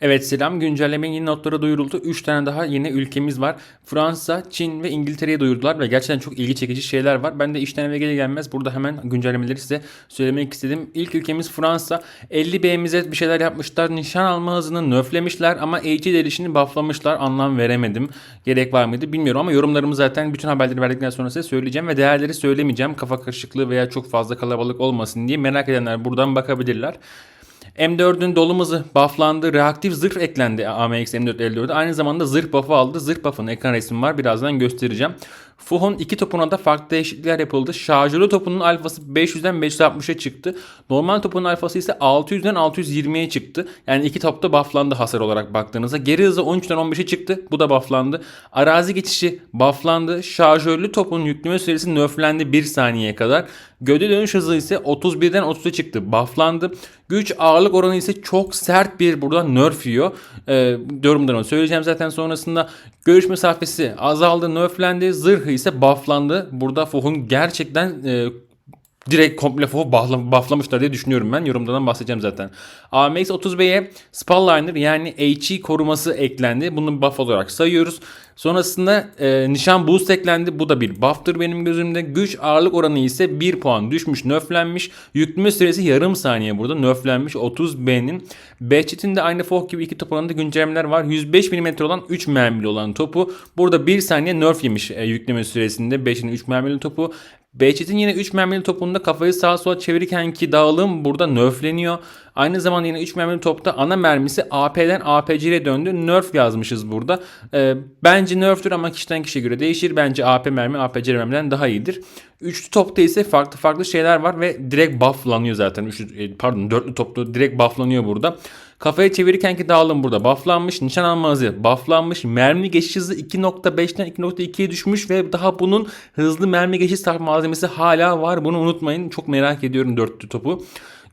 Evet selam. Güncellemenin yeni notları duyuruldu. 3 tane daha yeni ülkemiz var. Fransa, Çin ve İngiltere'ye duyurdular ve gerçekten çok ilgi çekici şeyler var. Ben de işten eve gelir gelmez burada hemen güncellemeleri size söylemek istedim. İlk ülkemiz Fransa. 50 B'mize bir şeyler yapmışlar. Nişan alma hızını nöflemişler ama HD delişini bufflamışlar. Anlam veremedim. Gerek var mıydı bilmiyorum ama yorumlarımı zaten bütün haberleri verdikten sonra size söyleyeceğim ve değerleri söylemeyeceğim. Kafa karışıklığı veya çok fazla kalabalık olmasın diye merak edenler buradan bakabilirler. M4'ün dolumızı bufflandı. Reaktif zırh eklendi AMX M454'e. Aynı zamanda zırh buff'ı aldı. Zırh buff'ın ekran resmi var. Birazdan göstereceğim. Fuh'un iki topuna da farklı değişiklikler yapıldı. Şarjörlü topunun alfası 500'den 560'a çıktı. Normal topunun alfası ise 600'den 620'ye çıktı. Yani iki topta bufflandı hasar olarak baktığınızda. Geri hızı 13'ten 15'e çıktı. Bu da bufflandı. Arazi geçişi bufflandı. Şarjörlü topun yükleme süresi nerflendi 1 saniyeye kadar. Gövde dönüş hızı ise 31'den 30'a çıktı. Bufflandı. Güç ağırlık oranı ise çok sert bir burada nerf yiyor. Ee, yorumlarımı söyleyeceğim zaten sonrasında. Görüş mesafesi azaldı, nerflendi. Zırhı ise bufflandı. Burada Fuh'un gerçekten e, direkt komple buffla- bufflamışlar diye düşünüyorum ben. Yorumdan bahsedeceğim zaten. AMX 30B'ye Spaliner yani HE koruması eklendi. Bunu buff olarak sayıyoruz. Sonrasında e, nişan boost eklendi. Bu da bir buff'tır benim gözümde. Güç ağırlık oranı ise 1 puan düşmüş, nerflenmiş. Yükleme süresi yarım saniye burada nerflenmiş 30B'nin. Behçet'in de aynı Foh gibi iki top oranında güncellemeler var. 105 mm olan 3 mermili olan topu. Burada 1 saniye nerf yemiş e, yükleme süresinde. 5'in 3 mermili topu. Behçet'in yine 3 mermili topunda kafayı sağa sola çevirirken ki dağılım burada nerfleniyor. Aynı zamanda yine 3 mermili topta ana mermisi AP'den APC'ye döndü. Nerf yazmışız burada. Ee, bence nerftür ama kişiden kişiye göre değişir. Bence AP mermi APC mermiden daha iyidir. Üçlü topta ise farklı farklı şeyler var ve direkt bufflanıyor zaten. Üçlü, e, pardon dörtlü topta direkt bufflanıyor burada. Kafayı çevirirken ki dağılım burada bufflanmış. Nişan alma hızı bufflanmış. Mermi geçiş hızı 2.5'ten 2.2'ye düşmüş ve daha bunun hızlı mermi geçiş malzemesi hala var. Bunu unutmayın. Çok merak ediyorum dörtlü topu.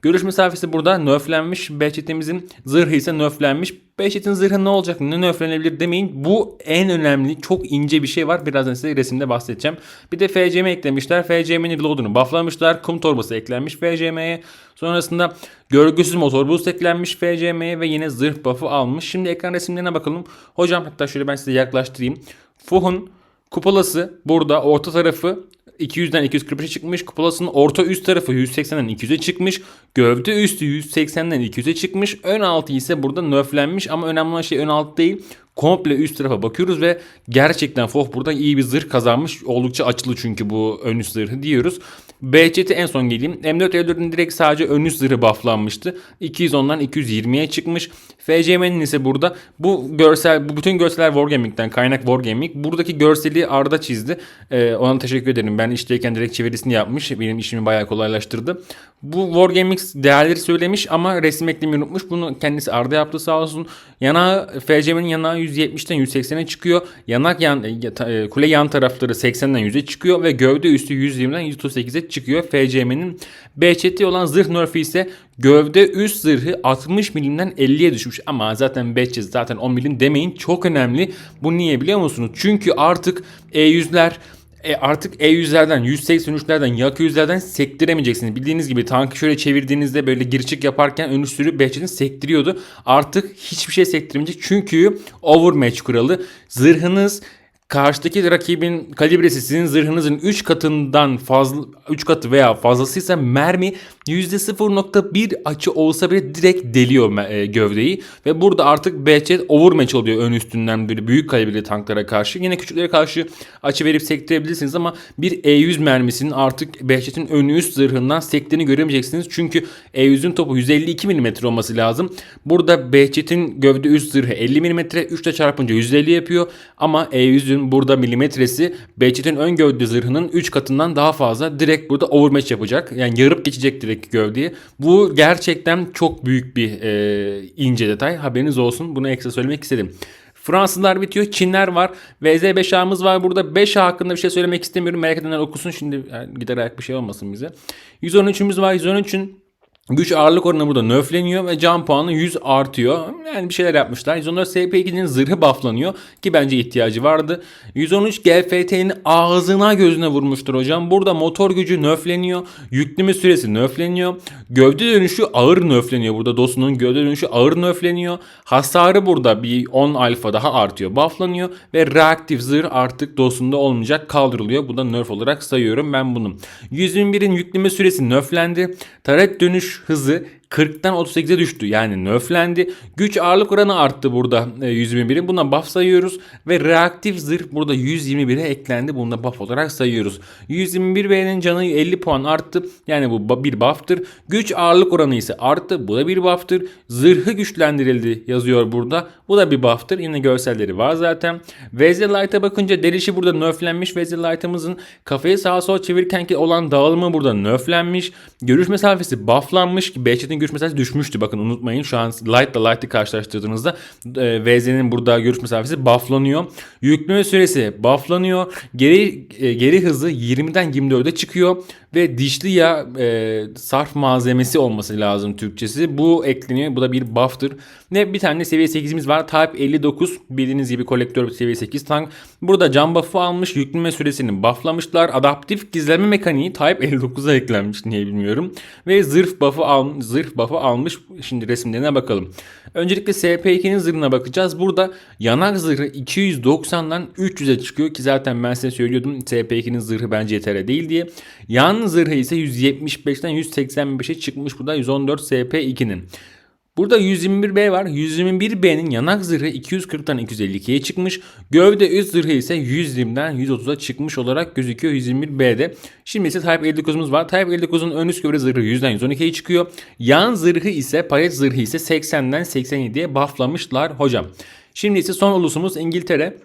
Görüş mesafesi burada nerflenmiş. Behçet'imizin zırhı ise nerflenmiş. Behçet'in zırhı ne olacak? Ne nerflenebilir demeyin. Bu en önemli çok ince bir şey var. Birazdan size resimde bahsedeceğim. Bir de FCM eklemişler. FCM'nin reload'unu bufflamışlar. Kum torbası eklenmiş FCM'ye. Sonrasında görgüsüz motor boost eklenmiş FCM'ye ve yine zırh buff'ı almış. Şimdi ekran resimlerine bakalım. Hocam hatta şöyle ben size yaklaştırayım. Fuh'un kupolası burada orta tarafı 200'den 245'e çıkmış. Kupolasının orta üst tarafı 180'den 200'e çıkmış. Gövde üstü 180'den 200'e çıkmış. Ön altı ise burada nerflenmiş ama önemli olan şey ön alt değil. Komple üst tarafa bakıyoruz ve gerçekten Foh burada iyi bir zırh kazanmış. Oldukça açılı çünkü bu ön üst zırhı diyoruz. Behçet'e en son geleyim. M4 E4'ün direkt sadece ön üst zırhı bufflanmıştı. 210'dan 220'ye çıkmış. FCM'nin ise burada bu görsel, bu bütün görseller Wargaming'den kaynak Wargaming. Buradaki görseli Arda çizdi. Ee, ona teşekkür ederim. Ben işteyken direkt çevirisini yapmış. Benim işimi bayağı kolaylaştırdı. Bu Wargaming değerleri söylemiş ama resim eklemeyi unutmuş. Bunu kendisi Arda yaptı sağ olsun. Yanağı FCM'nin yanağı 170'ten 180'e çıkıyor. Yanak yan, e, kule yan tarafları 80'den 100'e çıkıyor ve gövde üstü 120'den 138'e çıkıyor. FCM'nin Behçet'te olan zırh nerf'i ise gövde üst zırhı 60 milimden 50'ye düşmüş. Ama zaten Behçet zaten 10 milim demeyin çok önemli. Bu niye biliyor musunuz? Çünkü artık E100'ler e artık E100'lerden, 183'lerden, yak 100'lerden sektiremeyeceksiniz. Bildiğiniz gibi tankı şöyle çevirdiğinizde böyle girişik yaparken ön üstürü Behçet'in sektiriyordu. Artık hiçbir şey sektiremeyecek. Çünkü overmatch kuralı. Zırhınız karşıdaki rakibin kalibresi sizin zırhınızın 3 katından fazla 3 katı veya fazlasıysa mermi %0.1 açı olsa bile direkt deliyor e, gövdeyi ve burada artık Behçet overmatch oluyor ön üstünden böyle büyük kalibreli tanklara karşı. Yine küçüklere karşı açı verip sektirebilirsiniz ama bir E100 mermisinin artık Behçet'in ön üst zırhından sektiğini göremeyeceksiniz. Çünkü E100'ün topu 152 mm olması lazım. Burada Behçet'in gövde üst zırhı 50 mm 3 ile çarpınca 150 yapıyor ama E100'ün burada milimetresi Behçet'in ön gövde zırhının 3 katından daha fazla direkt burada overmatch yapacak. Yani yarıp geçecek direkt gövdeye. Bu gerçekten çok büyük bir e, ince detay. Haberiniz olsun. Bunu ekstra söylemek istedim. Fransızlar bitiyor. Çinler var. VZ5A'mız var burada. 5A hakkında bir şey söylemek istemiyorum. Merak edenler okusun. Şimdi yani gider ayak bir şey olmasın bize. 113'ümüz var. 113'ün Güç ağırlık oranı burada nerfleniyor ve can puanı 100 artıyor. Yani bir şeyler yapmışlar. 114 SP2'nin zırhı bufflanıyor ki bence ihtiyacı vardı. 113 GFT'nin ağzına gözüne vurmuştur hocam. Burada motor gücü nerfleniyor. Yükleme süresi nerfleniyor. Gövde dönüşü ağır nerfleniyor. Burada DOS'un gövde dönüşü ağır nerfleniyor. Hasarı burada bir 10 alfa daha artıyor. Bufflanıyor ve reaktif zırh artık DOS'unda olmayacak kaldırılıyor. Bu da nerf olarak sayıyorum ben bunu. 121'in yükleme süresi nerflendi. Taret dönüş hızı 40'tan 38'e düştü. Yani nerflendi. Güç ağırlık oranı arttı burada e, 121'in. Buna buff sayıyoruz. Ve reaktif zırh burada 121'e eklendi. Bunu da buff olarak sayıyoruz. 121B'nin canı 50 puan arttı. Yani bu bir buff'tır. Güç ağırlık oranı ise arttı. Bu da bir buff'tır. Zırhı güçlendirildi yazıyor burada. Bu da bir buff'tır. Yine görselleri var zaten. Vezir Light'a bakınca delişi burada nerflenmiş. Vezir Light'ımızın kafayı sağa sola çevirirken ki olan dağılımı burada nerflenmiş. Görüş mesafesi bufflanmış Behçet'in görüş mesafesi düşmüştü. Bakın unutmayın şu an Light ile Light'ı karşılaştırdığınızda e, VZ'nin burada görüş mesafesi bufflanıyor. Yükleme süresi bufflanıyor. Geri e, geri hızı 20'den 24'e çıkıyor ve dişli yağ e, sarf malzemesi olması lazım Türkçesi. Bu ekleniyor. Bu da bir buff'tır. Ve bir tane seviye 8'imiz var. Type 59 bildiğiniz gibi kolektör seviye 8 tank. Burada cam buff'ı almış. Yükleme süresini bufflamışlar. Adaptif gizleme mekaniği Type 59'a eklenmiş niye bilmiyorum. Ve zırh buff'ı al, zırh buff'ı almış. Şimdi resimlerine bakalım. Öncelikle SP2'nin zırhına bakacağız. Burada yanak zırhı 290'dan 300'e çıkıyor ki zaten ben size söylüyordum SP2'nin zırhı bence yeterli değil diye. Yan zırhı ise 175'ten 185'e çıkmış. Bu da 114 SP2'nin. Burada 121B var. 121B'nin yanak zırhı 240'tan 252'ye çıkmış. Gövde üst zırhı ise 120'den 130'a çıkmış olarak gözüküyor 121B'de. Şimdi ise Type 59'umuz var. Type 59'un ön üst gövde zırhı 100'den 112'ye çıkıyor. Yan zırhı ise palet zırhı ise 80'den 87'ye bufflamışlar hocam. Şimdi ise son ulusumuz İngiltere.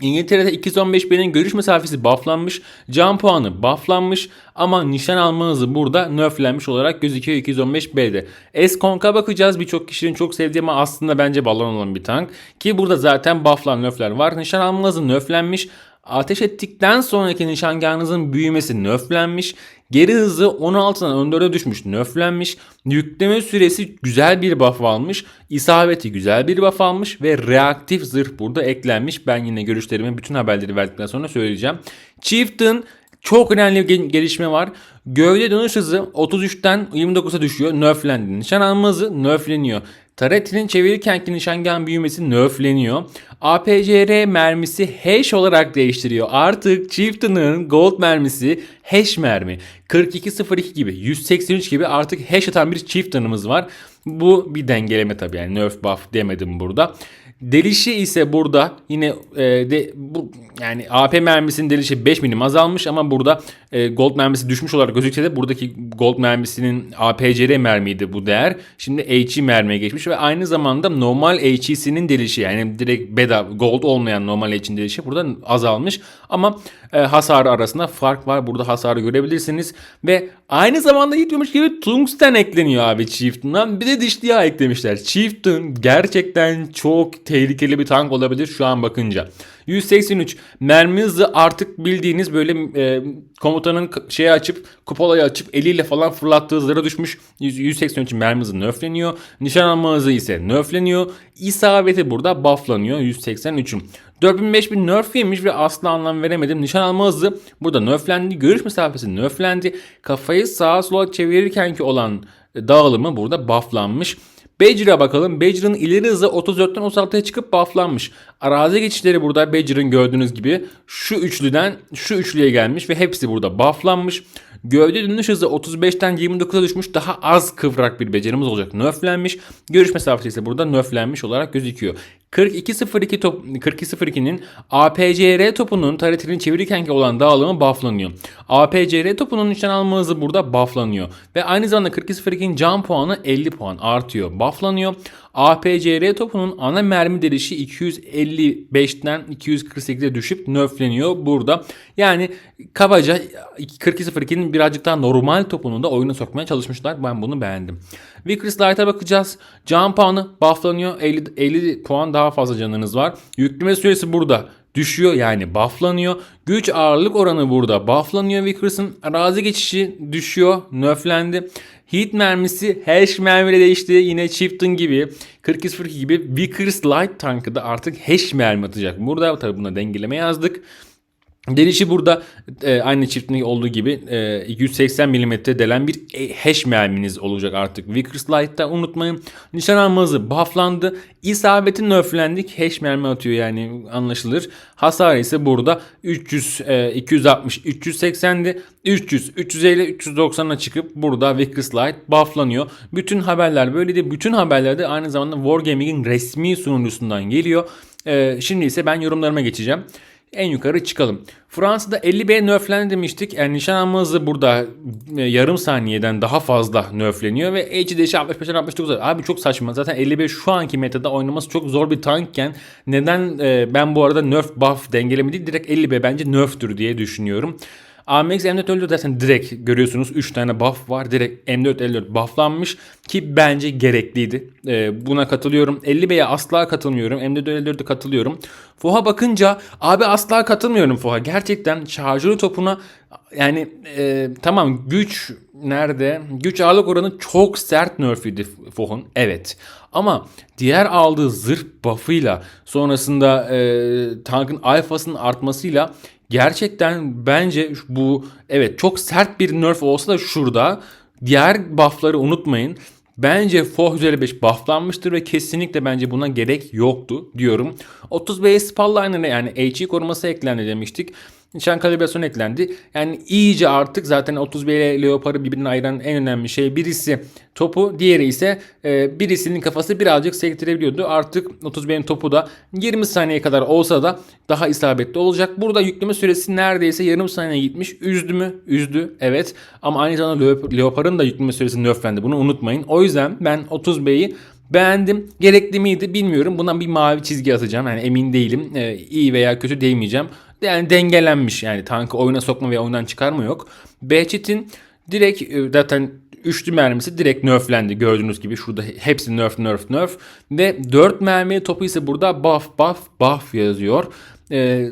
İngiltere'de 215B'nin görüş mesafesi bufflanmış, can puanı bufflanmış ama nişan alma hızı burada nerflenmiş olarak gözüküyor 215B'de. S-Konk'a bakacağız. Birçok kişinin çok sevdiği ama aslında bence balon olan bir tank. Ki burada zaten bufflan nerfler var. Nişan alma hızı nerflenmiş. Ateş ettikten sonraki nişangahınızın büyümesi nerflenmiş. Geri hızı 16'dan 14'e düşmüş, nerflenmiş. Yükleme süresi güzel bir buff almış. İsabeti güzel bir buff almış ve reaktif zırh burada eklenmiş. Ben yine görüşlerimi bütün haberleri verdikten sonra söyleyeceğim. Chieftain çok önemli bir gelişme var. Gövde dönüş hızı 33'ten 29'a düşüyor. Nerflendi. Nişan alma hızı nerfleniyor. Taretinin çevirirkenki nişangahın büyümesi nerfleniyor. APCR mermisi hash olarak değiştiriyor. Artık Chieftain'ın gold mermisi hash mermi. 4202 gibi 183 gibi artık hash atan bir Chieftain'ımız var. Bu bir dengeleme tabii yani nerf buff demedim burada. Delişi ise burada yine e, de bu yani AP mermisinin delişi 5 milim azalmış ama burada e, gold mermisi düşmüş olarak gözükse de buradaki gold mermisinin APCR mermiydi bu değer. Şimdi HE mermiye geçmiş ve aynı zamanda normal HE'sinin delişi yani direkt beda gold olmayan normal HE'nin delişi burada azalmış ama e, hasarı arasında fark var. Burada hasarı görebilirsiniz ve aynı zamanda yetiyormuş gibi tungsten ekleniyor abi Chieftain'dan. Bir de dişli yağ eklemişler. Chieftain gerçekten çok tehlikeli bir tank olabilir şu an bakınca. 183 mermi hızı artık bildiğiniz böyle e, komutanın şeyi açıp kupolayı açıp eliyle falan fırlattığı hızlara düşmüş. 183 mermi hızı nerfleniyor. Nişan alma hızı ise nerfleniyor. İsabeti burada bufflanıyor 183'ün. 4000 5000 nerf yemiş ve asla anlam veremedim. Nişan alma hızı burada nerflendi. Görüş mesafesi nerflendi. Kafayı sağa sola çevirirken ki olan dağılımı burada bufflanmış. Badger'a bakalım. Badger'ın ileri hızı 34'ten 36'ya çıkıp bufflanmış. Arazi geçişleri burada Badger'ın gördüğünüz gibi şu üçlüden şu üçlüye gelmiş ve hepsi burada bufflanmış. Gövde dönüş hızı 35'ten 29'a düşmüş. Daha az kıvrak bir becerimiz olacak. Nerflenmiş. Görüş mesafesi ise burada nerflenmiş olarak gözüküyor. 4202 top 4202'nin APCR topunun taretini çevirirken olan dağılımı bufflanıyor. APCR topunun nişan alma hızı burada bufflanıyor. Ve aynı zamanda 4202'nin can puanı 50 puan artıyor. Bufflanıyor. APCR topunun ana mermi delişi 255'ten 248'e düşüp nerfleniyor burada. Yani kabaca 4202'nin birazcık daha normal topunu da oyuna sokmaya çalışmışlar. Ben bunu beğendim. Vickers Light'a bakacağız. Can puanı bufflanıyor. 50, 50 puan daha fazla canınız var. Yükleme süresi burada düşüyor yani bufflanıyor. Güç ağırlık oranı burada bufflanıyor Vickers'ın. Arazi geçişi düşüyor, nerflendi. Heat mermisi hash mermiyle değişti. Yine Chieftain gibi 4202 gibi Vickers Light tankı da artık hash mermi atacak. Burada tabi buna dengeleme yazdık. Delişi burada e, aynı çiftin olduğu gibi e, 280 mm delen bir e, hash merminiz olacak artık. Vickers Light'ta unutmayın. Nişan alma bufflandı. İsabeti nerflendik. Hash mermi atıyor yani anlaşılır. Hasar ise burada 300, e, 260, 380'di. 300, 350, 390'a çıkıp burada Vickers Light bufflanıyor. Bütün haberler böyleydi. Bütün haberler de aynı zamanda Wargaming'in resmi sunucusundan geliyor. E, şimdi ise ben yorumlarıma geçeceğim en yukarı çıkalım. Fransa'da 50B nerflendi demiştik. Yani nişan alma burada e, yarım saniyeden daha fazla nerfleniyor ve HD'si 65'ten 69. Abi çok saçma. Zaten 55 şu anki metada oynaması çok zor bir tankken neden e, ben bu arada nerf buff dengelemi değil direkt 50B bence nerftür diye düşünüyorum. AMX M4 54 zaten direkt görüyorsunuz 3 tane buff var. Direkt M4 54 bufflanmış ki bence gerekliydi. Ee, buna katılıyorum. 50B'ye asla katılmıyorum. M4 54'e katılıyorum. Foha bakınca abi asla katılmıyorum Foha. Gerçekten şarjörü topuna yani e, tamam güç nerede? Güç ağırlık oranı çok sert nerf'iydi Foh'un. Evet. Ama diğer aldığı zırh buff'ıyla sonrasında e, tankın alfasının artmasıyla gerçekten bence bu evet çok sert bir nerf olsa da şurada diğer buff'ları unutmayın. Bence Foh 155 bufflanmıştır ve kesinlikle bence buna gerek yoktu diyorum. 30B Spalliner'e yani HE koruması eklendi demiştik. Nişan kalibrasyonu eklendi. Yani iyice artık zaten 31 ile Leopard'ı birbirinden ayıran en önemli şey birisi topu, diğeri ise e, birisinin kafası birazcık sektirebiliyordu. Artık 31'in topu da 20 saniye kadar olsa da daha isabetli olacak. Burada yükleme süresi neredeyse yarım saniye gitmiş. Üzdü mü? Üzdü. Evet. Ama aynı zamanda Leopard'ın da yükleme süresi nerflendi. Bunu unutmayın. O yüzden ben 30B'yi Beğendim. Gerekli miydi bilmiyorum. Buna bir mavi çizgi atacağım. Yani emin değilim. Ee, iyi veya kötü değmeyeceğim. Yani dengelenmiş yani tankı oyuna sokma veya oyundan çıkarma yok. Behçet'in direkt e, zaten üçlü mermisi direkt nerflendi gördüğünüz gibi. Şurada hepsi nerf nerf nerf. Ve 4 mermi topu ise burada buff buff buff yazıyor. Ee,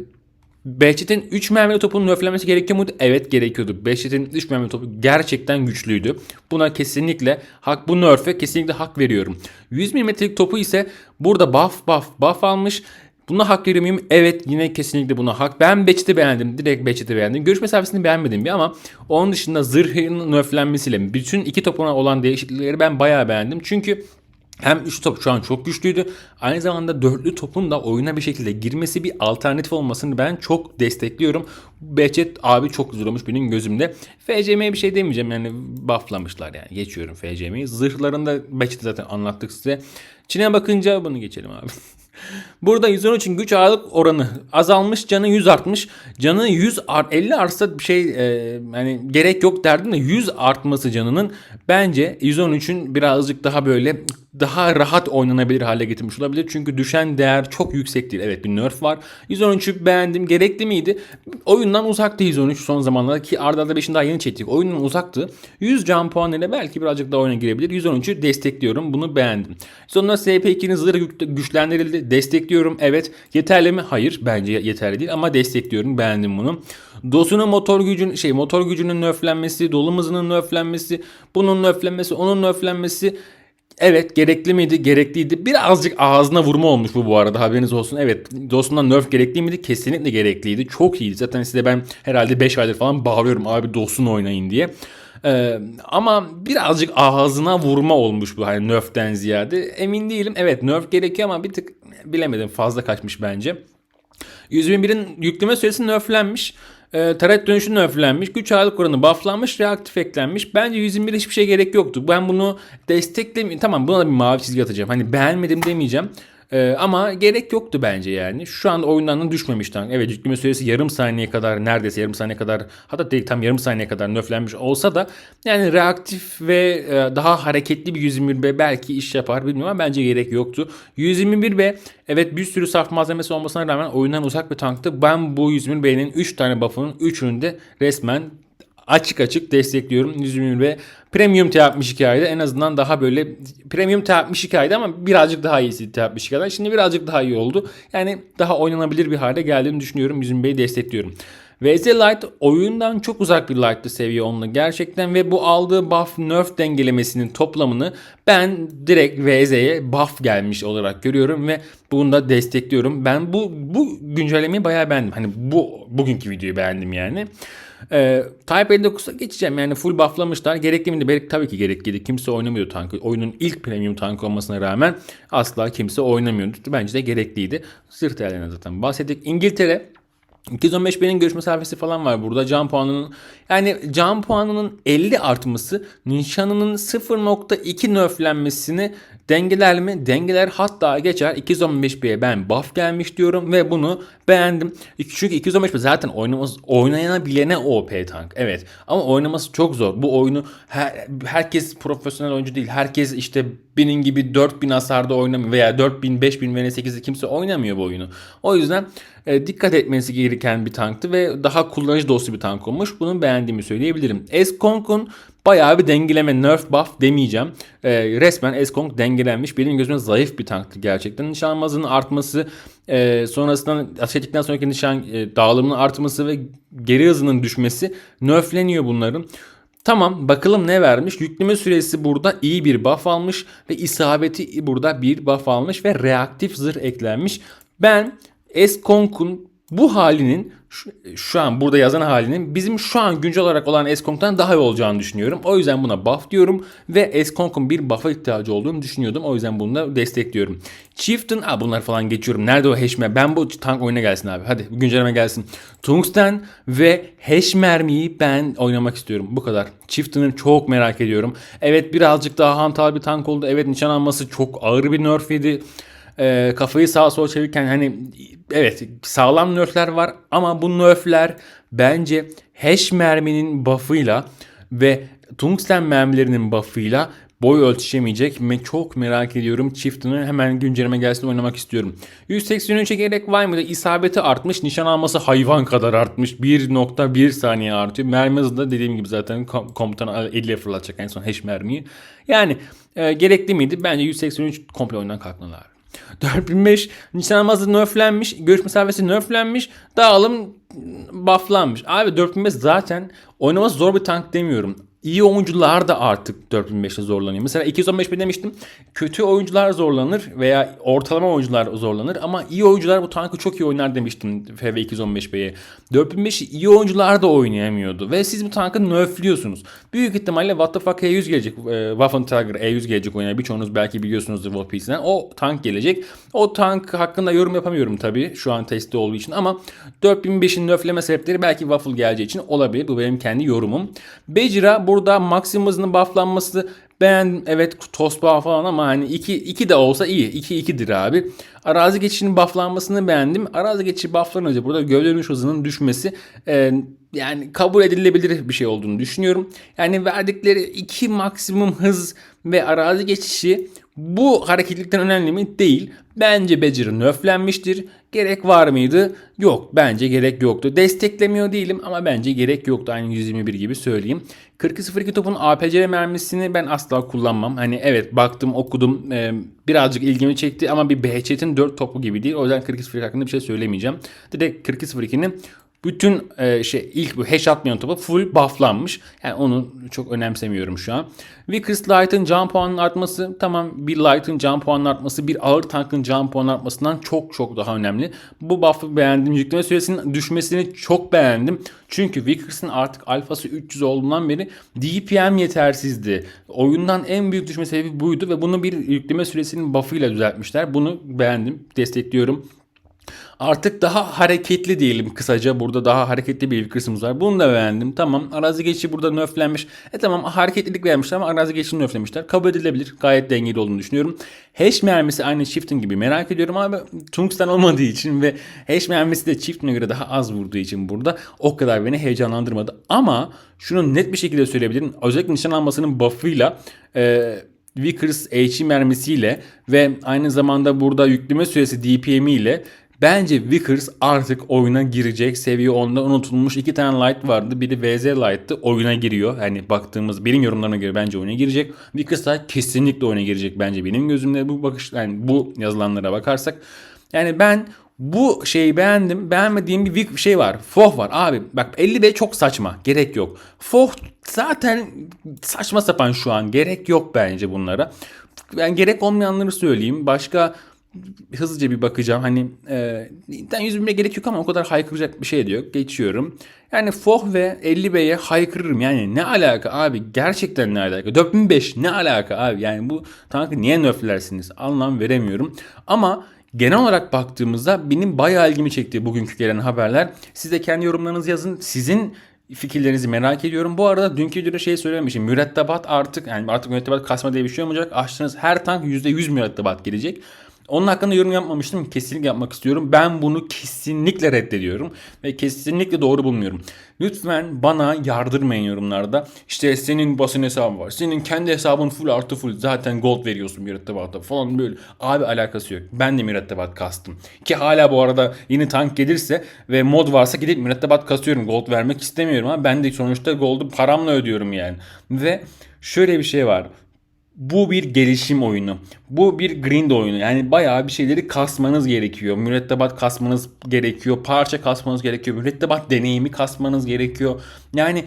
Behçet'in 3 mermili topun nerflenmesi gerekiyor muydu? Evet gerekiyordu. Behçet'in 3 mermili topu gerçekten güçlüydü. Buna kesinlikle hak bu nerf'e kesinlikle hak veriyorum. 100 mm'lik topu ise burada buff buff buff almış. Buna hak veriyor muyum? Evet yine kesinlikle buna hak. Ben Behçet'i beğendim. Direkt Behçet'i beğendim. Görüş mesafesini beğenmedim bir ama onun dışında zırhın nerflenmesiyle bütün iki topuna olan değişiklikleri ben bayağı beğendim. Çünkü hem üç top şu an çok güçlüydü. Aynı zamanda dörtlü topun da oyuna bir şekilde girmesi bir alternatif olmasını ben çok destekliyorum. Behçet abi çok güzel olmuş benim gözümde. FCM'ye bir şey demeyeceğim yani bufflamışlar yani. Geçiyorum FCM'yi. Zırhlarında Behçet'i zaten anlattık size. Çin'e bakınca bunu geçelim abi. Burada 113'ün güç ağırlık oranı azalmış. Canı 100 artmış. Canı 100 art 50 artsa bir şey e, yani gerek yok derdim de 100 artması canının bence 113'ün birazcık daha böyle daha rahat oynanabilir hale getirmiş olabilir. Çünkü düşen değer çok yüksek değil. Evet bir nerf var. 113'ü beğendim. Gerekli miydi? Oyundan uzaktı 113 son zamanlarda ki Arda Arda 5'in daha yeni çektik. Oyundan uzaktı. 100 can puanıyla belki birazcık daha oyuna girebilir. 113'ü destekliyorum. Bunu beğendim. Sonra SP2'nin zırhı güçlendirildi. Destekliyorum. Evet. Yeterli mi? Hayır. Bence yeterli değil ama destekliyorum. Beğendim bunu. Dosunun motor gücün şey motor gücünün nöflenmesi, dolum hızının nöflenmesi, bunun nöflenmesi, onun nöflenmesi Evet gerekli miydi? Gerekliydi. Birazcık ağzına vurma olmuş bu bu arada haberiniz olsun. Evet dostundan nerf gerekli miydi? Kesinlikle gerekliydi. Çok iyiydi. Zaten size ben herhalde 5 aydır falan bağırıyorum abi dostun oynayın diye. Ee, ama birazcık ağzına vurma olmuş bu hani nerf'ten ziyade. Emin değilim. Evet nerf gerekiyor ama bir tık bilemedim fazla kaçmış bence. 121'in yükleme süresi nerflenmiş. E, taret dönüşü nerflenmiş. Güç ağırlık oranı bufflanmış. Reaktif eklenmiş. Bence 121'e hiçbir şey gerek yoktu. Ben bunu desteklemeyeyim. Tamam buna da bir mavi çizgi atacağım. Hani beğenmedim demeyeceğim. Ee, ama gerek yoktu bence yani. Şu anda oyundan düşmemiş tank. Evet yükleme süresi yarım saniye kadar neredeyse yarım saniye kadar hatta değil tam yarım saniye kadar nöflenmiş olsa da yani reaktif ve e, daha hareketli bir 121B belki iş yapar bilmiyorum ama bence gerek yoktu. 121B evet bir sürü saf malzemesi olmasına rağmen oyundan uzak bir tanktı. Ben bu 121B'nin 3 tane buff'ının 3'ünü de resmen açık açık destekliyorum 121 ve Premium T62'ydı en azından daha böyle Premium T62'ydı ama birazcık daha iyisi T62'dan. Şimdi birazcık daha iyi oldu. Yani daha oynanabilir bir hale geldiğini düşünüyorum. 121'i destekliyorum. VZ Lite oyundan çok uzak bir Lite'dı seviye 10'la gerçekten ve bu aldığı buff nerf dengelemesinin toplamını ben direkt VZ'ye buff gelmiş olarak görüyorum ve bunu da destekliyorum. Ben bu bu güncellemeyi bayağı beğendim. Hani bu bugünkü videoyu beğendim yani. Ee, Type 59'a geçeceğim yani full bufflamışlar. Gerekli miydi? Belki tabii ki gerekliydi. Kimse oynamıyordu tankı. Oyunun ilk premium tank olmasına rağmen asla kimse oynamıyordu. Bence de gerekliydi. Değerlerine zaten bahsettik. İngiltere 215 benim görüş mesafesi falan var burada. Can puanının yani can puanının 50 artması nişanının 0.2 nerflenmesini dengeler mi? Dengeler hatta geçer. 215B'ye ben buff gelmiş diyorum ve bunu beğendim. Çünkü 215B zaten oynaması, oynayanabilene OP tank. Evet ama oynaması çok zor. Bu oyunu her, herkes profesyonel oyuncu değil. Herkes işte benim gibi 4000 hasarda oynamıyor veya 4000 5000 ve 8'de kimse oynamıyor bu oyunu. O yüzden e, dikkat etmesi gereken bir tanktı ve daha kullanıcı dostu bir tank olmuş. Bunu beğendiğimi söyleyebilirim. S-Konk'un bayağı bir dengeleme nerf buff demeyeceğim. E, resmen S-Kong dengelenmiş. Benim gözümde zayıf bir tanktı gerçekten. Nişan hızının artması e, sonrasında ateş sonraki nişan e, dağılımının artması ve geri hızının düşmesi nerfleniyor bunların. Tamam bakalım ne vermiş. Yükleme süresi burada iyi bir buff almış ve isabeti burada bir buff almış ve reaktif zırh eklenmiş. Ben S-Konk'un bu halinin şu, şu an burada yazan halinin bizim şu an güncel olarak olan S-Konk'tan daha iyi olacağını düşünüyorum. O yüzden buna buff diyorum ve S-Konk'un bir buff'a ihtiyacı olduğunu düşünüyordum. O yüzden bunu da destekliyorum. Chieftain, aa bunlar falan geçiyorum. Nerede o Heşmer? Ben bu tank oyuna gelsin abi. Hadi güncelleme gelsin. Tungsten ve Heş mermiyi ben oynamak istiyorum. Bu kadar. Chieftain'ı çok merak ediyorum. Evet birazcık daha hantal bir tank oldu. Evet nişan alması çok ağır bir nerf yedi e, kafayı sağa sola çevirirken hani evet sağlam nerfler var ama bu nerfler bence hash merminin buff'ıyla ve tungsten mermilerinin buff'ıyla boy ölçüşemeyecek ve çok merak ediyorum. Çiftini hemen güncelleme gelsin oynamak istiyorum. 183'e gerek var mıydı? İsabeti artmış. Nişan alması hayvan kadar artmış. 1.1 saniye artıyor. Mermi hızı da dediğim gibi zaten komutan 50'ye fırlatacak en son hash mermiyi. Yani e, gerekli miydi? Bence 183 komple oyundan kalkmalı abi. 4005 nişan alması nerflenmiş. Görüş mesafesi nerflenmiş. Dağılım bufflanmış. Abi 4005 zaten oynaması zor bir tank demiyorum iyi oyuncular da artık 4005'te zorlanıyor. Mesela 215 demiştim. Kötü oyuncular zorlanır veya ortalama oyuncular zorlanır ama iyi oyuncular bu tankı çok iyi oynar demiştim FV 215B'ye. 4005'i iyi oyuncular da oynayamıyordu ve siz bu tankı nerfliyorsunuz. Büyük ihtimalle What the fuck E100 gelecek. E, Waffen Tiger E100 gelecek oyuna. Birçoğunuz belki biliyorsunuzdur PC'den. O tank gelecek. O tank hakkında yorum yapamıyorum tabii şu an testi olduğu için ama 4005'in nerfleme sebepleri belki Waffle geleceği için olabilir. Bu benim kendi yorumum. Bejira bu burada maksimum hızının bufflanması beğendim. Evet tost buff falan ama hani 2 2 de olsa iyi. 2 2'dir abi. Arazi geçişinin bufflanmasını beğendim. Arazi geçişi bufflanınca burada gövde hızının düşmesi e, yani kabul edilebilir bir şey olduğunu düşünüyorum. Yani verdikleri 2 maksimum hız ve arazi geçişi bu hareketlilikten önemli mi? Değil. Bence Beceri nerflenmiştir. Gerek var mıydı? Yok. Bence gerek yoktu. Desteklemiyor değilim ama bence gerek yoktu. Aynı 121 gibi söyleyeyim. 4202 topun APC mermisini ben asla kullanmam. Hani evet baktım okudum e, birazcık ilgimi çekti ama bir BHC'nin 4 topu gibi değil. O yüzden 4202 hakkında bir şey söylemeyeceğim. Direkt 4202'nin bütün e, şey ilk bu hash atmayan topu full bufflanmış. Yani onu çok önemsemiyorum şu an. Vickers Light'ın can puanının artması tamam bir Light'ın can puanının artması bir ağır tankın can puanı artmasından çok çok daha önemli. Bu buff'ı beğendim. Yükleme süresinin düşmesini çok beğendim. Çünkü Vickers'ın artık alfası 300 olduğundan beri DPM yetersizdi. Oyundan en büyük düşme sebebi buydu ve bunu bir yükleme süresinin buff'ıyla düzeltmişler. Bunu beğendim, destekliyorum. Artık daha hareketli diyelim kısaca. Burada daha hareketli bir kısmımız var. Bunu da beğendim. Tamam arazi geçişi burada nerflenmiş. E tamam hareketlilik vermişler ama arazi geçişini nerflemişler. Kabul edilebilir. Gayet dengeli olduğunu düşünüyorum. Hash mermisi aynı Shifting gibi merak ediyorum abi. Tungsten olmadığı için ve Hash mermisi de Chieftain'e göre daha az vurduğu için burada o kadar beni heyecanlandırmadı. Ama şunu net bir şekilde söyleyebilirim. Özellikle nişan almasının buff'ıyla e, Vickers HE mermisiyle ve aynı zamanda burada yükleme süresi DPM ile Bence Vickers artık oyuna girecek. Seviye 10'da unutulmuş iki tane light vardı. Biri VZ light'tı. Oyuna giriyor. Yani baktığımız benim yorumlarıma göre bence oyuna girecek. Vickers da kesinlikle oyuna girecek bence benim gözümde bu bakış yani bu yazılanlara bakarsak. Yani ben bu şeyi beğendim. Beğenmediğim bir şey var. Foh var. Abi bak 50B çok saçma. Gerek yok. Foh zaten saçma sapan şu an. Gerek yok bence bunlara. Ben gerek olmayanları söyleyeyim. Başka hızlıca bir bakacağım. Hani e, internet yüz bilmeye gerek yok ama o kadar haykıracak bir şey de yok. Geçiyorum. Yani Foh ve 50B'ye haykırırım. Yani ne alaka abi? Gerçekten ne alaka? 4005 ne alaka abi? Yani bu tankı niye nerflersiniz? Anlam veremiyorum. Ama genel olarak baktığımızda benim bayağı ilgimi çekti bugünkü gelen haberler. Siz de kendi yorumlarınızı yazın. Sizin fikirlerinizi merak ediyorum. Bu arada dünkü videoda şey söylemişim. Mürettebat artık yani artık mürettebat kasma diye bir şey olmayacak. Açtığınız her tank %100 mürettebat gelecek. Onun hakkında yorum yapmamıştım. Kesinlikle yapmak istiyorum. Ben bunu kesinlikle reddediyorum. Ve kesinlikle doğru bulmuyorum. Lütfen bana yardırmayın yorumlarda. İşte senin basın hesabın var. Senin kendi hesabın full artı full. Zaten gold veriyorsun mürettebatta falan böyle. Abi alakası yok. Ben de mürettebat kastım. Ki hala bu arada yeni tank gelirse ve mod varsa gidip mürettebat kasıyorum. Gold vermek istemiyorum ama ben de sonuçta gold'u paramla ödüyorum yani. Ve şöyle bir şey var. Bu bir gelişim oyunu. Bu bir grind oyunu. Yani bayağı bir şeyleri kasmanız gerekiyor. Mürettebat kasmanız gerekiyor. Parça kasmanız gerekiyor. Mürettebat deneyimi kasmanız gerekiyor. Yani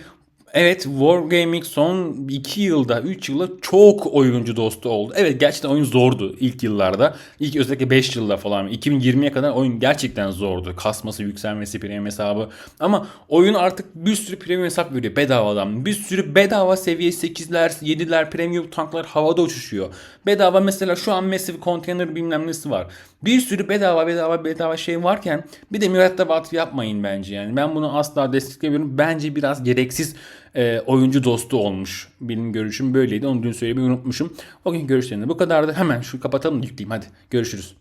Evet Wargaming son 2 yılda 3 yılda çok oyuncu dostu oldu. Evet gerçekten oyun zordu ilk yıllarda. İlk özellikle 5 yılda falan 2020'ye kadar oyun gerçekten zordu. Kasması, yükselmesi, premium hesabı. Ama oyun artık bir sürü premium hesap veriyor bedavadan. Bir sürü bedava seviye 8'ler, 7'ler premium tanklar havada uçuşuyor. Bedava mesela şu an Massive Container bilmem nesi var. Bir sürü bedava bedava bedava şey varken bir de mürettebat yapmayın bence yani. Ben bunu asla desteklemiyorum. Bence biraz gereksiz e, oyuncu dostu olmuş. Benim görüşüm böyleydi. Onu dün söylemeyi unutmuşum. O gün bu kadardı. Hemen şu kapatalım yükleyeyim hadi. Görüşürüz.